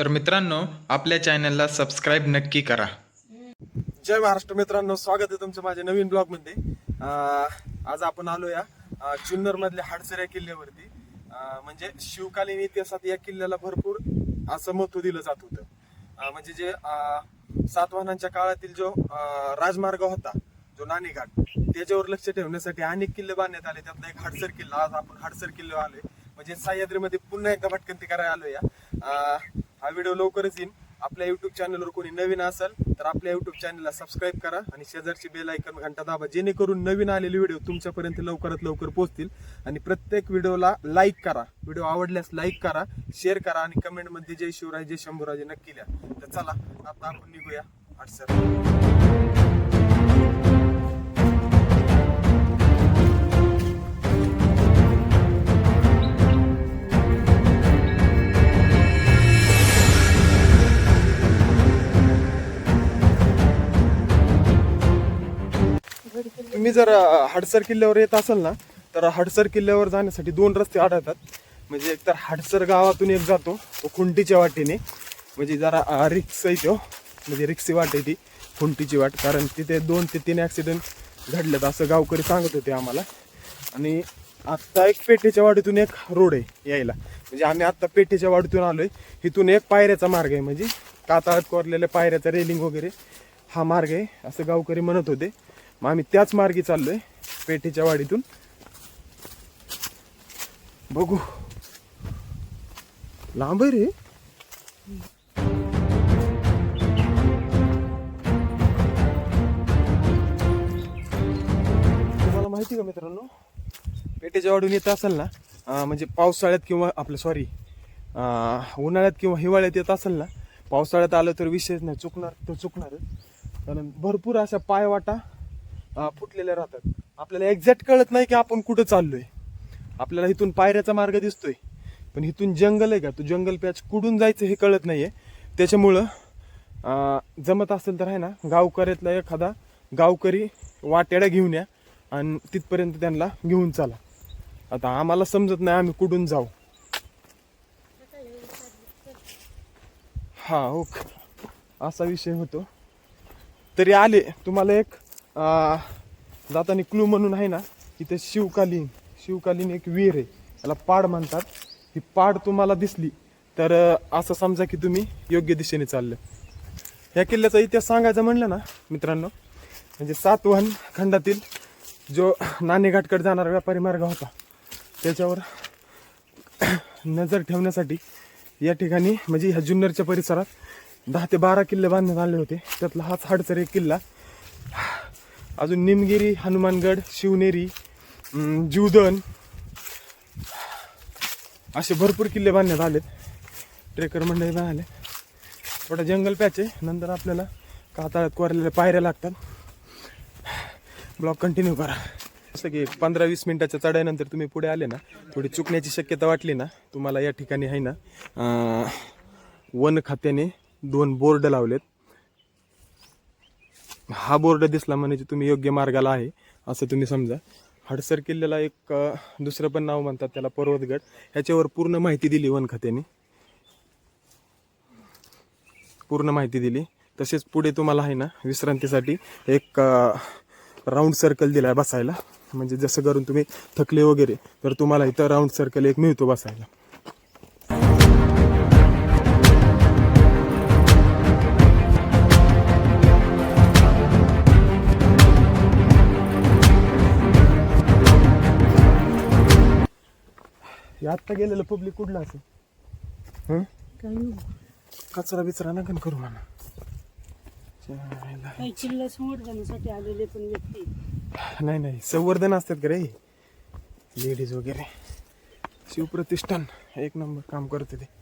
तर मित्रांनो आपल्या चॅनलला सबस्क्राईब नक्की करा. जय महाराष्ट्र मित्रांनो स्वागत आहे तुमचं माझ्या नवीन ब्लॉगमध्ये आज आपण आलो या जुन्नर मधल्या हाडसर या किल्ल्यावरती म्हणजे शिवकालीन इतिहासात या किल्ल्याला भरपूर असं महत्त्व दिलं जात होतं. म्हणजे जे सातवाहनांच्या काळातील जो राजमार्ग होता जो नाणेघाट त्याच्यावर लक्ष ठेवण्यासाठी अनेक किल्ले बांधण्यात आले. त्यातला एक हाडसर किल्ला आज आपण हाडसर किल्ल्यावर आलोय. म्हणजे सह्याद्रीमध्ये पुन्हा एकदा भटकंती करायला आलो या हा व्हिडिओ लवकरच येईल आपल्या युट्यूब चॅनलवर कोणी नवीन असेल तर आपल्या युट्यूब चॅनलला सबस्क्राईब करा आणि शेजारची बेल ऐकन घंटा दाबा जेणेकरून नवीन आलेले व्हिडिओ तुमच्यापर्यंत लवकरात लवकर पोहोचतील. आणि प्रत्येक व्हिडिओला लाईक करा. व्हिडिओ आवडल्यास लाईक करा शेअर करा आणि कमेंटमध्ये जय शिवराय जय शंभूराजे नक्की लिहा. तर चला आता आपण निघूया. सर तुम्ही जर हाडसर हडसर किल्ल्यावर येत असाल ना तर हडसर किल्ल्यावर जाण्यासाठी दोन रस्ते आढळतात. म्हणजे एक तर हाडसर गावातून एक जातो तो खुंटीच्या वाटेने. म्हणजे जरा रिक्स आहे तो. म्हणजे रिक्सी वाट आहे ती खुंटीची वाट. कारण तिथे दोन ते तीन ॲक्सिडेंट घडलेत असं गावकरी सांगत होते आम्हाला. आणि आत्ता एक पेठेच्या वाडीतून एक रोड आहे यायला. म्हणजे आम्ही आत्ता पेठेच्या वाडीतून आलो आहे इथून एक पायऱ्याचा मार्ग आहे. म्हणजे कातळात कोरलेल्या पायऱ्याचा रेलिंग वगैरे हा मार्ग आहे असं गावकरी म्हणत होते. मग आम्ही त्याच मार्गी चाललोय पेठेच्या वाडीतून. बघू. लांब आहे रे. तुम्हाला माहिती का मित्रांनो? पेठेच्या वाडून येत असेल ना म्हणजे पावसाळ्यात किंवा आपलं सॉरी उन्हाळ्यात किंवा हिवाळ्यात येत असेल ना पावसाळ्यात आलं तर विशेष नाही चुकणार तर चुकणारच. कारण भरपूर अशा पायवाटा फुटलेल्या राहतात. आपल्याला एक्झॅक्ट कळत नाही की आपण कुठं चाललोय. आपल्याला इथून पायऱ्याचा मार्ग दिसतोय. पण इथून जंगल आहे का? तो जंगल पॅच कुठून जायचं हे कळत नाही आहे त्याच्यामुळं जमत असेल तर आहे ना गावकऱ्यातला एखादा गावकरी वाट्याड्या घेऊन या आणि तिथपर्यंत त्यांना घेऊन चला. आता आम्हाला समजत नाही आम्ही कुठून जाऊ. हा ओके. असा विषय होतो. तरी आले तुम्हाला एक जाताना क्लू म्हणून आहे ना इथे शिवकालीन शिवकालीन एक वीर आहे. त्याला पाड म्हणतात. ही पाड तुम्हाला दिसली तर असं समजा की तुम्ही योग्य दिशेने चाललं. या किल्ल्याचा इतिहास सांगायचा म्हणलं ना मित्रांनो म्हणजे सातवहन खंडातील जो नाणेघाटकडे जाणारा व्यापारी मार्ग होता त्याच्यावर नजर ठेवण्यासाठी या ठिकाणी म्हणजे ह्या जुन्नरच्या परिसरात दहा ते बारा किल्ले बांधण्यात आले होते. त्यातला हाच हाडसर एक किल्ला. अजून निमगिरी हनुमानगड शिवनेरी अं, जीवदन असे भरपूर किल्ले बांधण्यात आलेत. ट्रेकर मंडळी बांधले. थोडा जंगल पॅच आहे. नंतर आपल्याला कातळात कोरलेल्या पायऱ्या लागतात. ब्लॉक कंटिन्यू करा. जसं की पंधरा वीस मिनटाच्या चढाईनंतर तुम्ही पुढे आले ना थोडी चुकण्याची शक्यता वाटली ना तुम्हाला या ठिकाणी आहे ना वन खात्याने दोन बोर्ड लावलेत. हा बोर्ड दिसला म्हणजे तुम्ही योग्य मार्गाला आहे असं तुम्ही समजा. हडसर किल्ल्याला एक दुसरं पण नाव म्हणतात त्याला पर्वतगड ह्याच्यावर पूर्ण माहिती दिली वन खात्याने. पूर्ण माहिती दिली. तसेच पुढे तुम्हाला आहे ना विश्रांतीसाठी एक राऊंड सर्कल दिला आहे बसायला. म्हणजे जसं करून तुम्ही थकले वगैरे तर तुम्हाला इथं राऊंड सर्कल एक मिळतो बसायला. आत्ता गेलेलं पब्लिक कुठलं असेल हं? काही नाही. कचरा बिचरा नका करू म्हणा. चायला. काही चिल्ल संवर्धनासाठी आलेले पण व्यक्ती. नाही नाही. संवर्धन असतात का रे? लेडीज वगैरे. शिवप्रतिष्ठान. एक नंबर काम करते ते.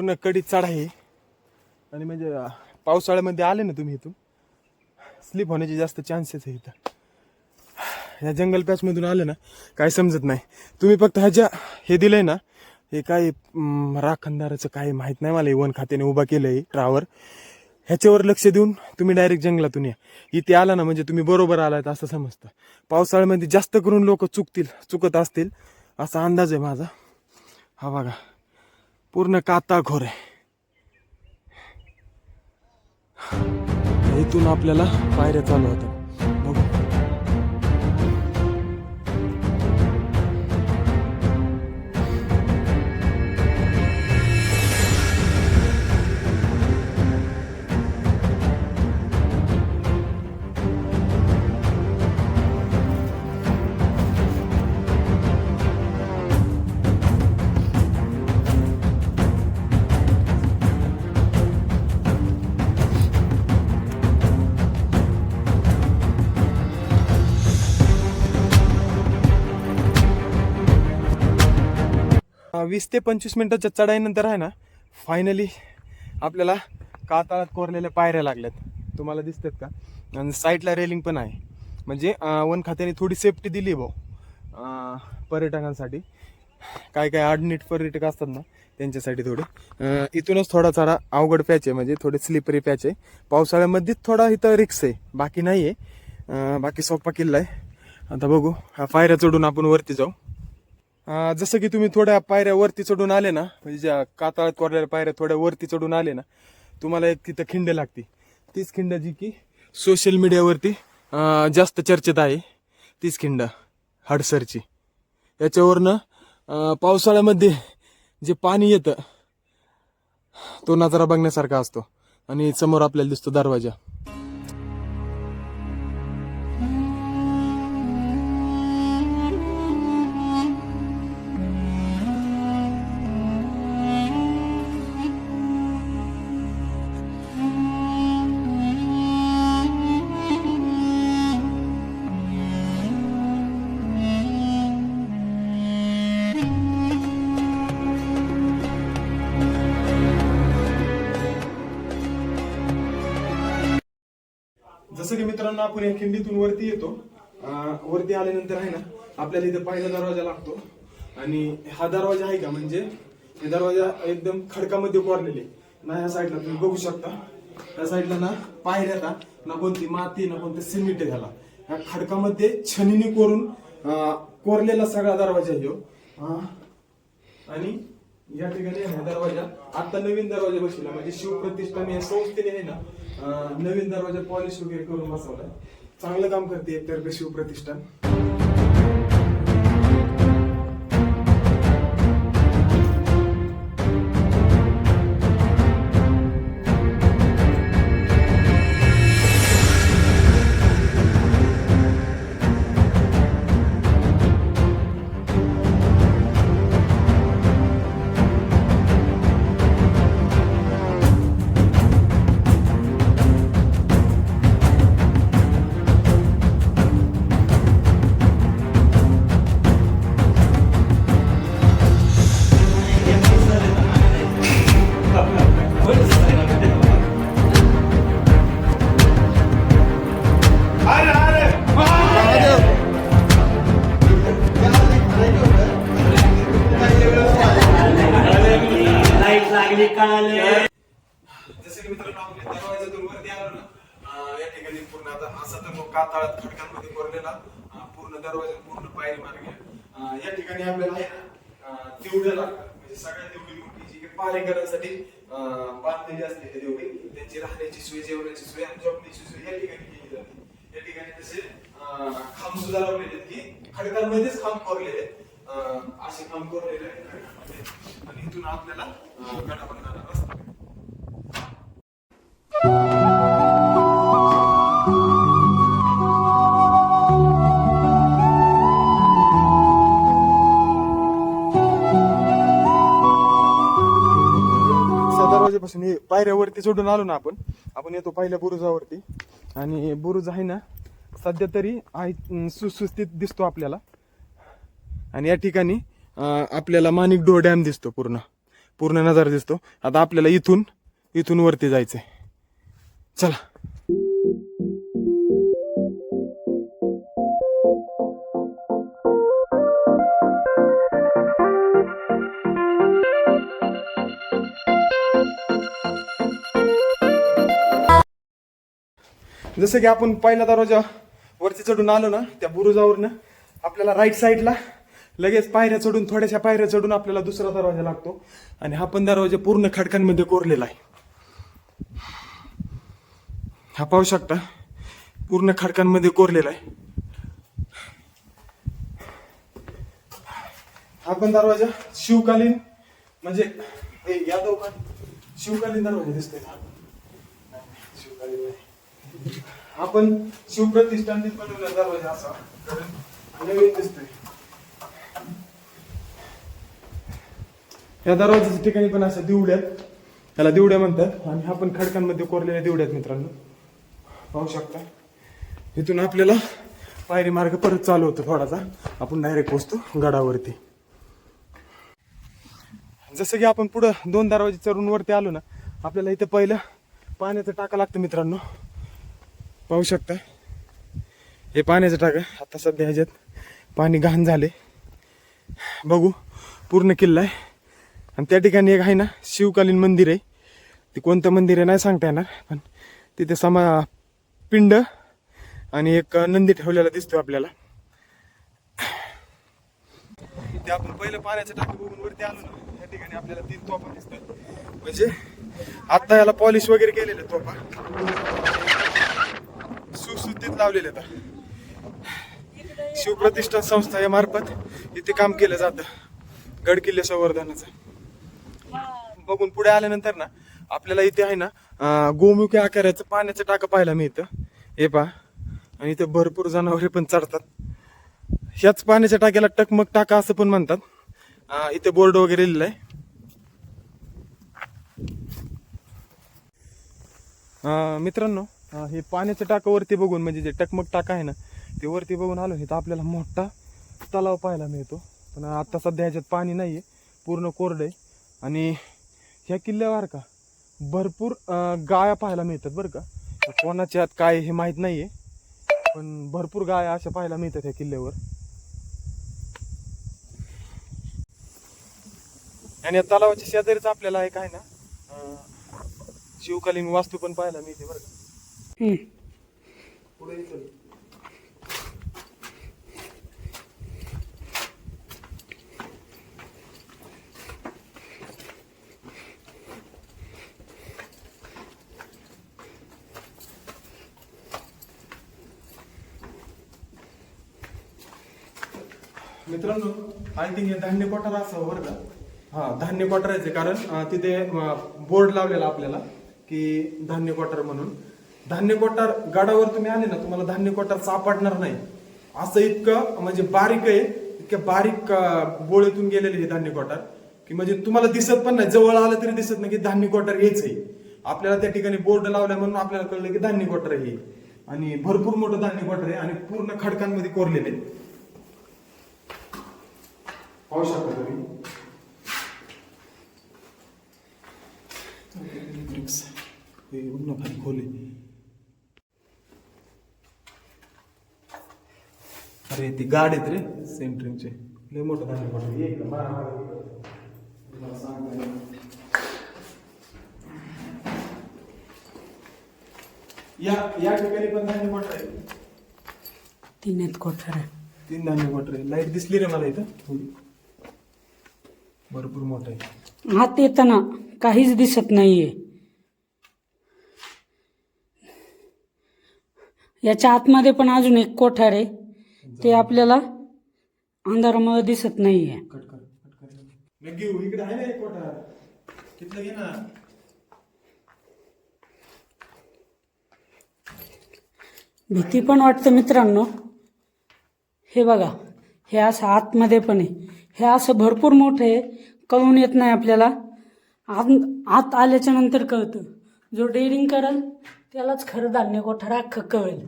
पूर्ण कडी चढाई आणि म्हणजे पावसाळ्यामध्ये आले ना तुम्ही इथून स्लिप होण्याचे जास्त चान्सेस आहे इथं. ह्या जंगल पॅचमधून आलं ना काय समजत नाही. तुम्ही फक्त ह्याच्या हे दिलंय ना हे काय राखणदाराचं काय माहीत नाही मला वन खात्याने उभा केलंय ट्रावर ह्याच्यावर लक्ष देऊन तुम्ही डायरेक्ट जंगलातून या. इथे आला ना म्हणजे तुम्ही बरोबर आलात असं समजतं. पावसाळ्यामध्ये जास्त करून लोक चुकतील चुकत असतील असा अंदाज आहे माझा. हा बघा. पूर्ण काता घोर आहे. इथून आपल्याला पायऱ्या चालू होत्या वीस ते पंचवीस मिनिटाच्या चढाईनंतर आहे ना फायनली आपल्याला कातळात कोरलेल्या पायऱ्या लागल्यात. तुम्हाला दिसतात का? आणि साईडला रेलिंग पण आहे. म्हणजे वन खात्याने थोडी सेफ्टी दिली भाऊ पर्यटकांसाठी काय काय आडनीट पर्यटक असतात ना त्यांच्यासाठी थोडे. इथूनच थोडा थोडा अवघड पॅच आहे म्हणजे थोडे स्लिपरी पॅच आहे. पावसाळ्यामध्येच थोडा इथं रिक्स आहे बाकी नाही आहे बाकी सोपा किल्ला आहे. आता बघू हा पायऱ्या चढून आपण वरती जाऊ. जसं की तुम्ही थोड्या पायऱ्या वरती चढून आले ना म्हणजे ज्या कातळात कोरलेल्या पायऱ्या थोड्या वरती चढून आले ना तुम्हाला एक तिथं खिंड लागते. तीच खिंड जी की सोशल मीडियावरती जास्त चर्चेत आहे तीच खिंड हडसरची. याच्यावरनं पावसाळ्यामध्ये जे पाणी येतं तो नजारा बघण्यासारखा असतो. आणि समोर आपल्याला दिसतो दरवाजा. मित्रांनो आपण या खिंडीतून वरती येतो. वरती आल्यानंतर आहे ना आपल्याला इथे पहिला दरवाजा लागतो. आणि हा दरवाजा आहे का? म्हणजे हे दरवाजा एकदम खडकामध्ये कोरलेले. ना ह्या साईडला तुम्ही बघू शकता. त्या साईडला ना पायऱ्या ना कोणती माती ना कोणते सिमेंट झाला ह्या खडकामध्ये छनीने कोरून कोरलेला सगळा दरवाजा आहे आणि या ठिकाणी हा दरवाजा. आता नवीन दरवाजा बसवला. म्हणजे शिवप्रतिष्ठान या संस्थेने आहे ना नवीन दरवाजा पॉलिश वगैरे करून बसवलाय. चांगलं काम करते एकतर्फे शिवप्रतिष्ठान सगळ्यात देवळी मोठी जी पारेकरांसाठी अं, बांधलेली असते ते देवळी त्यांची राहण्याची सोय जेवणाची सोय आणि झोपण्याची सोय या ठिकाणी केली जाते. या ठिकाणी तसे अं, खांब सुद्धा लावलेले आहेत की खडकांमध्येच खांब कोरलेले आहेत. अं, असे खांब कोरलेले आहेत आणि इथून आपल्याला अं, गडा बनणारा रस्ता हे पायऱ्यावरती चढून आलो ना आपण आपण येतो पहिल्या बुरुजावरती. आणि बुरुज आहे ना सध्या तरी आहे सुस्थित दिसतो आपल्याला. आणि या ठिकाणी आपल्याला माणिक डोह डॅम दिसतो पूर्ण पूर्ण नजारा दिसतो. आता आपल्याला इथून इथून वरती जायचंय. चला. जसं की आपण पहिला दरवाजा वरती चढून आलो ना त्या बुरुजावरनं आपल्याला राईट साईडला लगेच पायऱ्या चढून थोड्याशा पायऱ्या चढून आपल्याला दुसरा दरवाजा लागतो. आणि हा पण दरवाजा पूर्ण खडकांमध्ये कोरलेला आहे. हा पाहू शकता पूर्ण खडकांमध्ये कोरलेला आहे. हा पण दरवाजा शिवकालीन म्हणजे हे यादव का? शिवकालीन दरवाजा दिसतोय ना? शिवकालीन आपण शिवप्रतिष्ठानित पण दरवाजा असा. नवीन दिसतोय. या दरवाजाच्या ठिकाणी पण असं दिवड्यात त्याला दिवड्या म्हणतात. आणि हा पण खडकांमध्ये कोरलेल्या दिवड्यात मित्रांनो. पाहू शकता. इथून आपल्याला पायरी मार्ग परत चालू होतो थोडासा. आपण डायरेक्ट पोचतो गडावरती. जसं की आपण पुढं दोन दरवाजे चढून वरती आलो ना आपल्याला इथं पहिलं पाण्याचं टाका लागतं मित्रांनो. पाहू शकता. हे पाण्याचं टाका आता सध्या ह्याच्यात पाणी घाण झाले. बघू पूर्ण किल्ला आहे. आणि त्या ठिकाणी एक आहे ना शिवकालीन मंदिर आहे. ते कोणतं मंदिर आहे नाही सांगता येणार पण तिथे समा पिंड आणि एक नंदी ठेवलेला दिसतो आपल्याला. ते आपण पहिलं पाण्याचं टाकं बघून वरती आलो ना त्या ठिकाणी आपल्याला तीन तोफा दिसतात. म्हणजे आता याला पॉलिश वगैरे केलेले तोफा. सुसुद्धीत लावलेले आहेत. शिवप्रतिष्ठान संस्था या मार्फत इथे काम केलं जातं. गड किल्ले संवर्धनाचं. बघून पुढे आल्यानंतर ना आपल्याला इथे आहे ना गोमुखी आकाराचं पाण्याचं टाकं पाहायला मिळतं. हे पहा. आणि इथे भरपूर जनावरे पण चढतात. ह्याच पाण्याच्या टाक्याला टकमक टाका असं पण म्हणतात. इथे बोर्ड वगैरे लिहिलं आहे. मित्रांनो हे पाण्याच्या टाकावरती बघून म्हणजे जे टकमक टाका आहे ना ते वरती बघून आलो हे तर आपल्याला मोठा तलाव पाहायला मिळतो. पण आत्ता सध्या ह्याच्यात पाणी नाही आहे पूर्ण कोरडं आहे. आणि ह्या किल्ल्यावर का भरपूर गाया पाहायला मिळतात बरं का. कोणाच्या आत काय हे माहीत नाही आहे पण भरपूर गाया अशा पाहायला मिळतात ह्या किल्ल्यावर. आणि या तलावाच्या शेजारीच आपल्याला एक आहे ना शिवकालीन वास्तू पण पाहायला मिळते बरं का. मित्रांनो आय थिंक हे धान्य कोठार असावं बरं का? हा धान्य कोठारायचे कारण तिथे बोर्ड लावलेला आपल्याला की धान्य कोठार म्हणून. धान्य कोठार गडावर तुम्ही आले ना तुम्हाला धान्य कोठार सापडणार नाही. असं इतकं म्हणजे बारीक आहे इतक्या बारीक बोळेतून गेलेले हे धान्य कोठार की म्हणजे तुम्हाला दिसत पण नाही. जवळ आलं तरी दिसत नाही की धान्य कोठार हेच आहे. आपल्याला त्या ठिकाणी बोर्ड लावल्या म्हणून आपल्याला कळलं की धान्य कोठार हे. आणि भरपूर मोठं धान्य कोठार आहे आणि पूर्ण खडकांमध्ये कोरलेले आहे. पाहू शकता तुम्ही? खोले अरे ती गाड आहेत रे सेंटरिंगचे लय मोठं कोठार आहे. एक. या या ठिकाणी पण धान्य कोठार आहे. तीन आहेत कोठार आहे. तीन धान्य कोठार आहे. लाइट दिसली रे मला इथं. थोडी भरपूर मोठं आहे. आत येताना काहीच दिसत नाहीये. याच्या आतमध्ये पण अजून एक कोठार आहे. ते आपल्याला अंधारामुळे दिसत नाहीये. कट कर कट कर. मी घेऊ. इकडे आहे ना एक कोठार तिथलं घे ना. भीती पण वाटतं मित्रांनो. हे बघा हे असं आतमध्ये पण आहे. हे असं भरपूर मोठं आहे. कळून येत नाही आपल्याला. आत आत आल्याच्यानंतर कळतं. जो डेअरिंग करेल त्यालाच खरं धान्य कोठार अख्खं कळेल.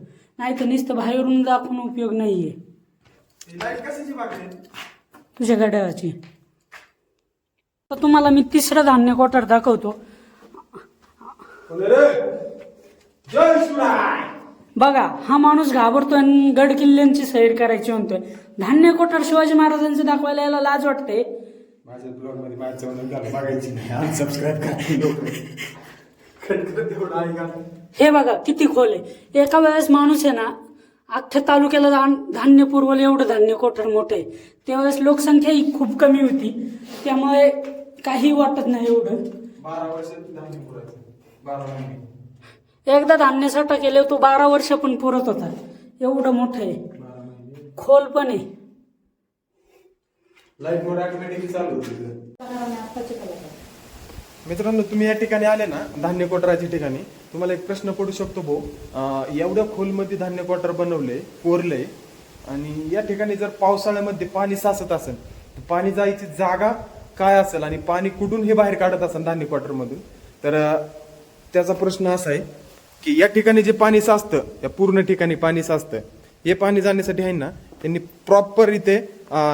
नाही तर नुसतं बाहेरून दाखवून उपयोग नाही आहे लाइट कशाची बाकी तुझ्या गड्याची तर तुम्हाला मी तिसरं धान्य कोठार दाखवतो. बघा हा माणूस घाबरतोय आणि गड किल्ल्यांची सैर करायची म्हणतोय. धान्य कोठार शिवाजी महाराजांचं दाखवायला याला लाज वाटते. माझ्या ब्लॉगमध्ये माझ्या बघायची नाही. करा हे बघा किती खोल आहे. एका वेळेस माणूस आहे ना अख्ख्या तालुक्याला धान- धान्य पुरवलं एवढं धान्य कोटर मोठं आहे. त्यावेळेस लोकसंख्या ही खूप कमी होती. त्यामुळे काही वाटत नाही एवढं. एकदा धान्य साठा केले तो बारा वर्ष पण पुरत होता. एवढं मोठं आहे. खोल पण आहे लाइट मोड ऑटोमॅटिकली चालू होते मित्रांनो तुम्ही या ठिकाणी आले ना धान्य कोटराच्या ठिकाणी. तुम्हाला एक प्रश्न पडू शकतो भाऊ. एवढ्या खोलमध्ये धान्य कोटर बनवले कोरले आणि या ठिकाणी जर पावसाळ्यामध्ये पाणी साचत असेल तर पाणी जायची जागा काय असेल आणि पाणी कुठून हे बाहेर काढत असेल धान्य क्वार्टर मधून तर त्याचा प्रश्न असा आहे की या ठिकाणी जे पाणी साचतं या पूर्ण ठिकाणी पाणी साचतं हे पाणी जाण्यासाठी आहे ना त्यांनी प्रॉपर इथे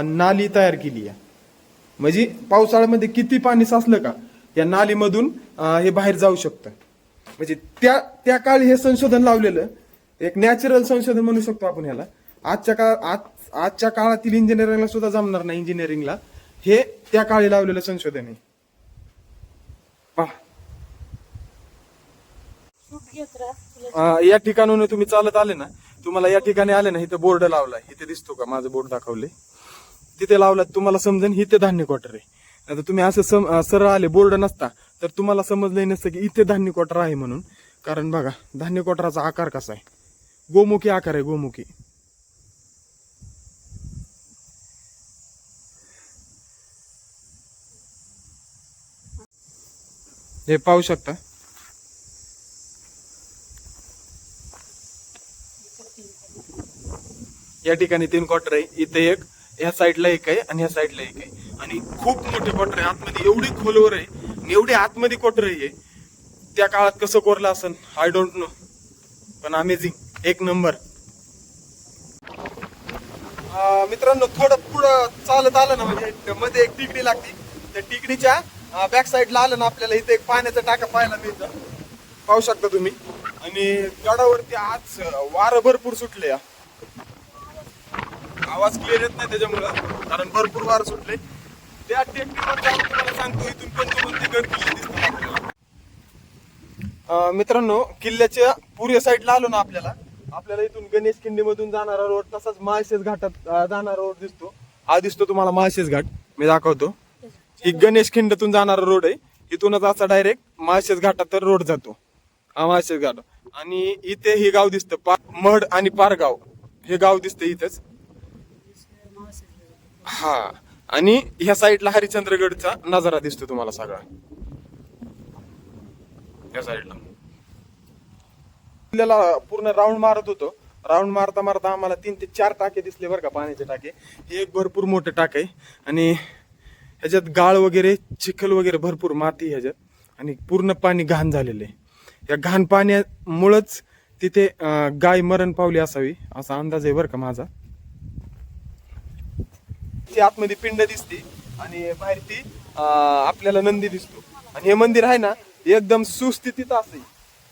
नाली तयार केली आहे. म्हणजे पावसाळ्यामध्ये किती पाणी साचलं का? या नालीमधून हे बाहेर जाऊ शकतं. म्हणजे त्या त्या काळी हे संशोधन लावलेलं एक नॅचरल संशोधन म्हणू शकतो आपण ह्याला. आजच्या काळ आज आजच्या काळातील इंजिनिअरिंगला सुद्धा जमणार नाही इंजिनिअरिंगला हे त्या काळी लावलेलं संशोधन आहे. पहा. या ठिकाणून तुम्ही चालत आले ना तुम्हाला या ठिकाणी आले ना इथं बोर्ड लावला. इथे दिसतो का? माझं बोर्ड दाखवले तिथे लावला तुम्हाला समजेल इथे धान्य क्वार्टर आहे. आता तुम्ही असं सम सरळ आले बोर्ड नसता तर तुम्हाला समजलंही नसतं की इथे धान्य क्वार्टर आहे म्हणून. कारण बघा धान्य क्वार्टराचा आकार कसा आहे? गोमुखी आकार आहे गोमुखी. हे पाहू शकता. या ठिकाणी तीन क्वार्टर आहे. इथे एक ह्या साईडला एक आहे आणि ह्या साईडला एक आहे. आणि खूप मोठे क्वार्टर आहे आतमध्ये एवढी खोलवर आहे आणि एवढी आतमध्ये क्वार्टर आहे त्या काळात कसं कोरलं असेल आय डोंट नो पण अमेझिंग एक नंबर. मित्रांनो थोडं पुढं चालत आलं ना म्हणजे मध्ये एक टिकडी लागते. त्या टिकडीच्या बॅक साईडला आलं ना आपल्याला इथे एक पाण्याचा टाका पाहायला मिळतं. पाहू शकता तुम्ही. आणि गडावरती आज वारं भरपूर सुटले आवाज क्लिअर येत नाही त्याच्यामुळं कारण भरपूर वारं सुटले. त्या टेकडीवर जाऊन तुम्हाला सांगतो इथून कोणते कोणते गड किल्ले आपल्याला. अं, मित्रांनो किल्ल्याच्या पूर्व साईडला आलो ना आपल्याला. आपल्याला इथून गणेश किंडीमधून जाणारा रोड तसाच माळशेज घाटात अं, जाणारा रोड दिसतो. हा दिसतो तुम्हाला माळशेज घाट. मी दाखवतो. ही गणेश खिंडतून जाणारा रोड आहे. इथूनच असा डायरेक्ट माळशेज घाटात तर रोड जातो. हा माळशेज घाट. आणि इथे हे गाव दिसतं पा मड आणि पारगाव. हे गाव दिसतं इथंच. हा. आणि ह्या साईडला हरिश्चंद्रगडचा नजारा दिसतो तुम्हाला सगळा. या साईडला. आपल्याला पूर्ण राऊंड मारत होतो. राऊंड मारता मारता आम्हाला तीन ते चार टाके दिसले बरं का पाण्याचे टाके. हे एक भरपूर मोठे टाके आहे. आणि ह्याच्यात गाळ वगैरे चिखल वगैरे भरपूर माती ह्याच्यात. आणि पूर्ण पाणी घाण झालेलं आहे. या घाण पाण्यामुळंच तिथे गाय मरण पावली असावी असा अंदाज आहे बरं का माझा. ती आतमध्ये पिंड दिसते आणि बाहेर ती आपल्याला नंदी दिसतो. आणि हे मंदिर आहे ना एकदम सुस्थितीत असे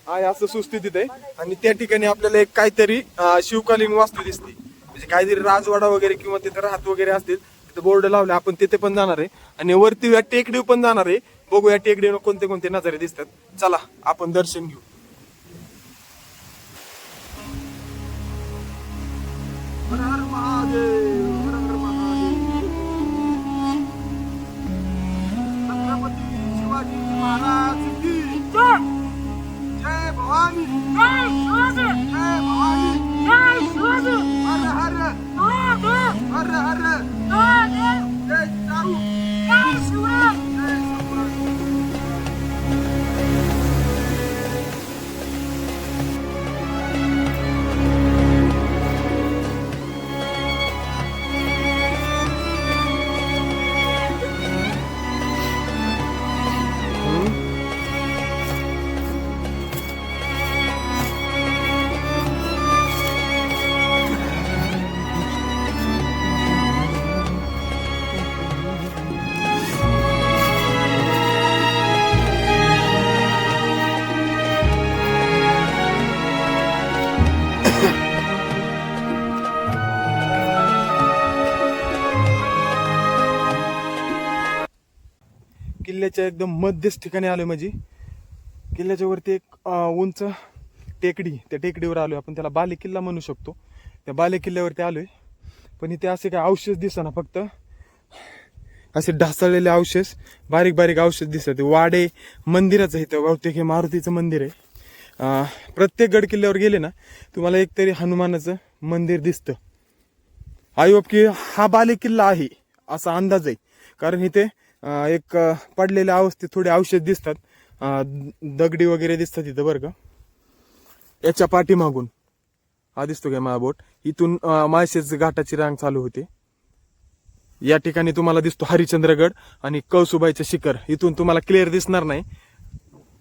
आहे असं सुस्थितीत आहे. आणि त्या ठिकाणी आपल्याला एक काहीतरी शिवकालीन वास्तू दिसते. म्हणजे काहीतरी राजवाडा वगैरे किंवा तिथे राहत वगैरे असतील तिथे बोर्ड लावले आपण तिथे पण जाणार आहे. आणि वरती या टेकडीव पण जाणार आहे. बघू या टेकडीवर कोणते कोणते नजारे दिसतात. चला आपण दर्शन घेऊ. हर हर महादेव! किल्ल्याच्या एकदम मध्यच ठिकाणी आलोय म्हणजे किल्ल्याच्या वरती एक उंच टेकडी त्या टेकडीवर आलोय आपण. त्याला बाले किल्ला म्हणू शकतो. त्या बाले किल्ल्यावरती आलोय. पण इथे असे काय अवशेष दिसना फक्त. असे ढासळलेले अवशेष बारीक बारीक अवशेष दिसत वाडे मंदिराचं इथं. बहुतेक हे मारुतीचं मंदिर आहे. प्रत्येक गड किल्ल्यावर गेले ना तुम्हाला एकतरी हनुमानाचं मंदिर दिसतं. आई की हा बाले किल्ला आहे असा अंदाज आहे. कारण इथे एक पडलेल्या अवस्थेत थोडे अवशेष दिसतात. दगडी वगैरे दिसतात इथं बरं का? याच्या पाठीमागून. हा दिसतो काय माझा बोट? इथून अं, माळशेज घाटाची रांग चालू होते. या ठिकाणी तुम्हाला दिसतो हरिचंद्रगड आणि कौसुबाईचं शिखर. इथून तुम्हाला क्लिअर दिसणार नाही.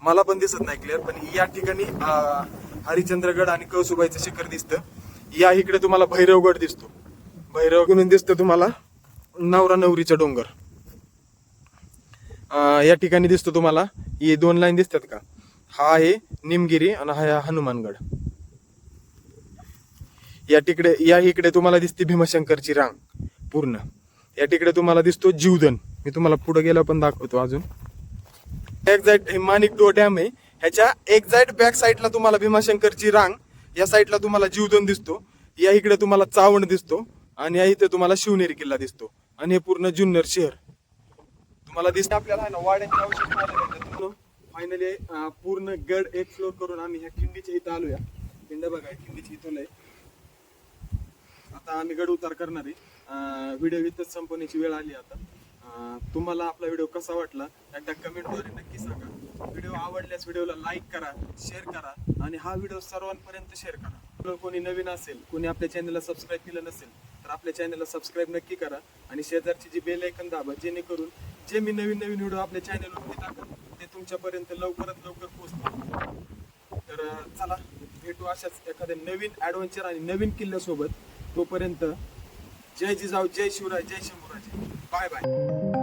मला पण दिसत नाही क्लिअर पण या ठिकाणी हरिचंद्रगड आणि कौसुबाईचं शिखर दिसतं. या इकडे तुम्हाला भैरवगड दिसतो. भैरवगडून दिसतं तुम्हाला नवरा नवरीचा डोंगर. या ठिकाणी दिसतो तुम्हाला. हे दोन लाईन दिसतात का? हा आहे निमगिरी आणि हा आहे हनुमानगड. या तिकडे या इकडे तुम्हाला दिसते भीमशंकरची रांग पूर्ण. या तिकडे तुम्हाला दिसतो जीवदन. मी तुम्हाला पुढे गेला पण दाखवतो अजून. एक्झॅक्ट हे माणिक डॅम आहे. ह्याच्या एक्झॅक्ट बॅक साईडला तुम्हाला भीमाशंकरची रांग या साईडला तुम्हाला जीवधन दिसतो. या इकडे तुम्हाला चावण दिसतो. आणि या इथे तुम्हाला शिवनेरी किल्ला दिसतो. आणि हे पूर्ण जुन्नर शहर. मला दिसतं आपल्याला आहे ना वाड्यांची आवश्यकता फायनली पूर्ण गड एक्सप्लोर करून आम्ही ह्या खिंडीच्या इथं आलोया. खिंड बघा खिंडीची इथून आहे आता आम्ही गड उतार करणार आहे. व्हिडिओ इथंच संपवण्याची वेळ आली आता. तुम्हाला आपला व्हिडिओ कसा वाटला एकदा कमेंटद्वारे नक्की सांगा. व्हिडिओ आवडल्यास व्हिडिओला लाईक करा शेअर करा आणि हा व्हिडिओ सर्वांपर्यंत शेअर करा. कोणी नवीन असेल कोणी आपल्या चॅनलला सबस्क्राईब केलं नसेल तर आपल्या चॅनलला सबस्क्राईब नक्की करा. आणि शेजारची जी बेल ऐकन दाबा जेणेकरून जे मी नवीन नवीन व्हिडिओ आपल्या चॅनलवरती टाकत ते तुमच्यापर्यंत लवकरात लवकर पोहोचतो तर चला भेटू अशाच एखाद्या नवीन ऍडव्हेंचर आणि नवीन किल्ल्यासोबत. तोपर्यंत जय जिजाऊ जय शिवराय जय शंभूराजे. Bye bye